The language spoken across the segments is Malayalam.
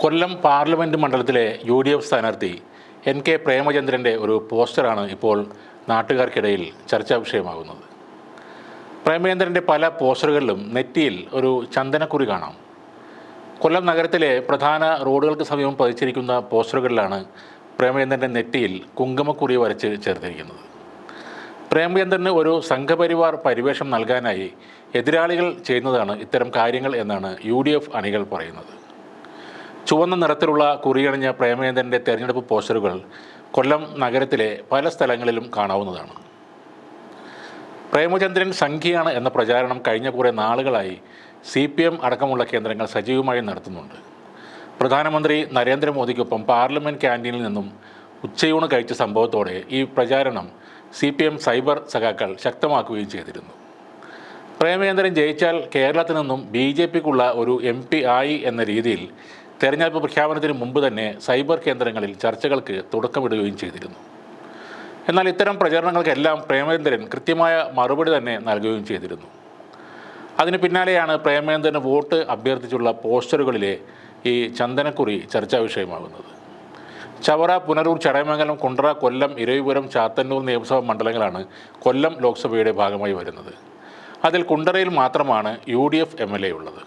കൊല്ലം പാർലമെന്റ് മണ്ഡലത്തിലെ യു ഡി എഫ് സ്ഥാനാർത്ഥി എൻ കെ പ്രേമചന്ദ്രന്റെ ഒരു പോസ്റ്ററാണ് ഇപ്പോൾ നാട്ടുകാർക്കിടയിൽ ചർച്ചാ വിഷയമാകുന്നത്. പ്രേമചന്ദ്രന്റെ പല പോസ്റ്ററുകളിലും നെറ്റിയിൽ ഒരു ചന്ദനക്കുറി കാണാം. കൊല്ലം നഗരത്തിലെ പ്രധാന റോഡുകൾക്ക് സമീപം പതിച്ചിരിക്കുന്ന പോസ്റ്ററുകളിലാണ് പ്രേമചന്ദ്രന്റെ നെറ്റിയിൽ കുങ്കുമക്കുറി വരച്ച് ചേർത്തിരിക്കുന്നത്. പ്രേമചന്ദ്രന് ഒരു സംഘപരിവാർ പരിവേഷം നൽകാനായി എതിരാളികൾ ചെയ്യുന്നതാണ് ഇത്തരം കാര്യങ്ങൾ എന്നാണ് യു ഡി എഫ് അണികൾ പറയുന്നത്. ചുവന്ന നിറത്തിലുള്ള കുറിയണിഞ്ഞ പ്രേമേന്ദ്രന്റെ തെരഞ്ഞെടുപ്പ് പോസ്റ്ററുകൾ കൊല്ലം നഗരത്തിലെ പല സ്ഥലങ്ങളിലും കാണാവുന്നതാണ്. പ്രേമചന്ദ്രൻ സംഖ്യയാണ് എന്ന പ്രചാരണം കഴിഞ്ഞ കുറേ നാളുകളായി സി പി എം അടക്കമുള്ള കേന്ദ്രങ്ങൾ സജീവമായി നടത്തുന്നുണ്ട്. പ്രധാനമന്ത്രി നരേന്ദ്രമോദിക്കൊപ്പം പാർലമെന്റ് ക്യാന്റീനിൽ നിന്നും ഉച്ചയൂണ് കഴിച്ച സംഭവത്തോടെ ഈ പ്രചാരണം സി പി എം സൈബർ സഖാക്കൾ ശക്തമാക്കുകയും ചെയ്തിരുന്നു. പ്രേമേന്ദ്രൻ ജയിച്ചാൽ കേരളത്തിൽ നിന്നും ബി ജെ പിക്കുള്ള ഒരു എം പി ആയി എന്ന രീതിയിൽ തെരഞ്ഞെടുപ്പ് പ്രഖ്യാപനത്തിന് മുമ്പ് തന്നെ സൈബർ കേന്ദ്രങ്ങളിൽ ചർച്ചകൾക്ക് തുടക്കമിടുകയും ചെയ്തിരുന്നു. എന്നാൽ ഇത്തരം പ്രചരണങ്ങൾക്കെല്ലാം പ്രേമേന്ദ്രൻ കൃത്യമായ മറുപടി തന്നെ നൽകുകയും ചെയ്തിരുന്നു. അതിന് പിന്നാലെയാണ് പ്രേമേന്ദ്രൻ വോട്ട് അഭ്യർത്ഥിച്ചുള്ള പോസ്റ്ററുകളിലെ ഈ ചന്ദനക്കുറി ചർച്ചാ വിഷയമാകുന്നത്. ചവറ പുനരൂർ ചടയമംഗലം കുണ്ട്ര കൊല്ലം ഇരവിപുരം ചാത്തന്നൂർ നിയമസഭാ മണ്ഡലങ്ങളാണ് കൊല്ലം ലോക്സഭയുടെ ഭാഗമായി വരുന്നത്. അതിൽ കുണ്ടറയിൽ മാത്രമാണ് U D F M L A ഉള്ളത്.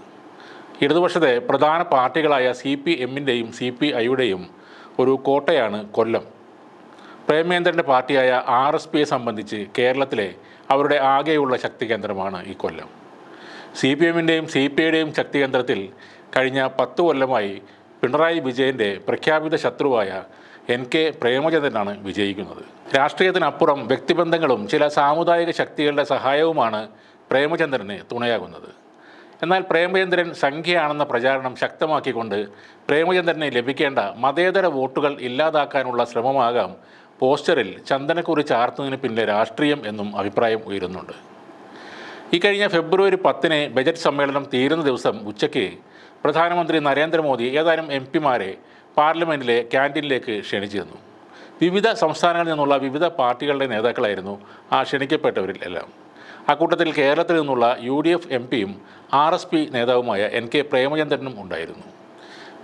ഇടതുപക്ഷത്തെ പ്രധാന പാർട്ടികളായ സി പി എമ്മിന്റെയും സി പി ഐയുടെയും ഒരു കോട്ടയാണ് കൊല്ലം. പ്രേമേന്ദ്രന്റെ പാർട്ടിയായ ആർ എസ് പിയെ സംബന്ധിച്ച് കേരളത്തിലെ അവരുടെ ആകെയുള്ള ശക്തി കേന്ദ്രമാണ് ഈ കൊല്ലം. സി പി എമ്മിന്റെയും സി പി ഐയുടെയും ശക്തി കേന്ദ്രത്തിൽ കഴിഞ്ഞ പത്ത് കൊല്ലമായി പിണറായി വിജയന്റെ പ്രഖ്യാപിത ശത്രുവായ എൻ കെ പ്രേമചന്ദ്രനാണ് വിജയിക്കുന്നത്. രാഷ്ട്രീയത്തിനപ്പുറം വ്യക്തിബന്ധങ്ങളും ചില സാമുദായിക ശക്തികളുടെ സഹായവുമാണ് പ്രേമചന്ദ്രന് തുണയാകുന്നത്. എന്നാൽ പ്രേമചന്ദ്രൻ സംഖ്യയാണെന്ന പ്രചാരണം ശക്തമാക്കിക്കൊണ്ട് പ്രേമചന്ദ്രനെ ലഭിക്കേണ്ട മതേതര വോട്ടുകൾ ഇല്ലാതാക്കാനുള്ള ശ്രമമാകാം പോസ്റ്ററിൽ ചന്ദനക്കുറി ചാർത്തുന്നതിന് പിന്നിലെ രാഷ്ട്രീയം എന്നും അഭിപ്രായം ഉയരുന്നുണ്ട്. ഇക്കഴിഞ്ഞ ഫെബ്രുവരി പത്തിന് ബജറ്റ് സമ്മേളനം തീരുന്ന ദിവസം ഉച്ചയ്ക്ക് പ്രധാനമന്ത്രി നരേന്ദ്രമോദി ഏതാനും എം പിമാരെ പാർലമെന്റിലെ ക്യാന്റീനിലേക്ക് ക്ഷണിച്ചിരുന്നു. വിവിധ സംസ്ഥാനങ്ങളിൽ നിന്നുള്ള വിവിധ പാർട്ടികളുടെ നേതാക്കളായിരുന്നു ആ ക്ഷണിക്കപ്പെട്ടവരിൽ എല്ലാം. അക്കൂട്ടത്തിൽ കേരളത്തിൽ നിന്നുള്ള യു ഡി എഫ് എം പിയും ആർ എസ് പി നേതാവുമായ എൻ കെ പ്രേമചന്ദ്രനും ഉണ്ടായിരുന്നു.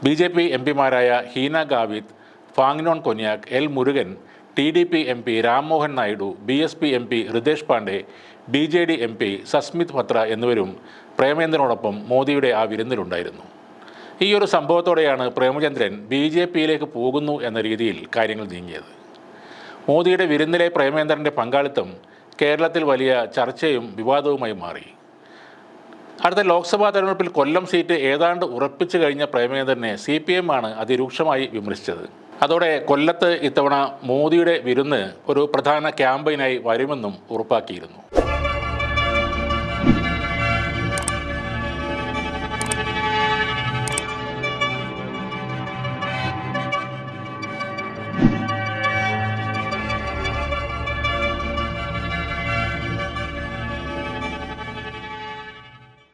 B J P M പിമാരായ Heena Gavit Phangnon Konyak L Murugan T D P M P Rammohan Naidu B S P M P Hridesh Pandey B J D M P Sasmit Patra എന്നിവരും പ്രേമചന്ദ്രനോടൊപ്പം മോദിയുടെ ആ വിരുന്നിലുണ്ടായിരുന്നു. ഈ ഒരു സംഭവത്തോടെയാണ് പ്രേമചന്ദ്രൻ ബി ജെ പിയിലേക്ക് പോകുന്നു എന്ന രീതിയിൽ കാര്യങ്ങൾ നീങ്ങിയത്. മോദിയുടെ വിരുന്നിലെ പ്രേമചന്ദ്രന്റെ പങ്കാളിത്തം കേരളത്തിൽ വലിയ ചർച്ചയും വിവാദവുമായി മാറി. അടുത്ത ലോക്സഭാ തെരഞ്ഞെടുപ്പിൽ കൊല്ലം സീറ്റ് ഏതാണ്ട് ഉറപ്പിച്ചു കഴിഞ്ഞ പ്രേമചന്ദ്രനെ സി പി എം ആണ് അതിരൂക്ഷമായി വിമർശിച്ചത്. അതോടെ കൊല്ലത്ത് ഇത്തവണ മോദിയുടെ വിരുന്ന് ഒരു പ്രധാന ക്യാമ്പയിനായി വരുമെന്നും ഉറപ്പാക്കിയിരുന്നു.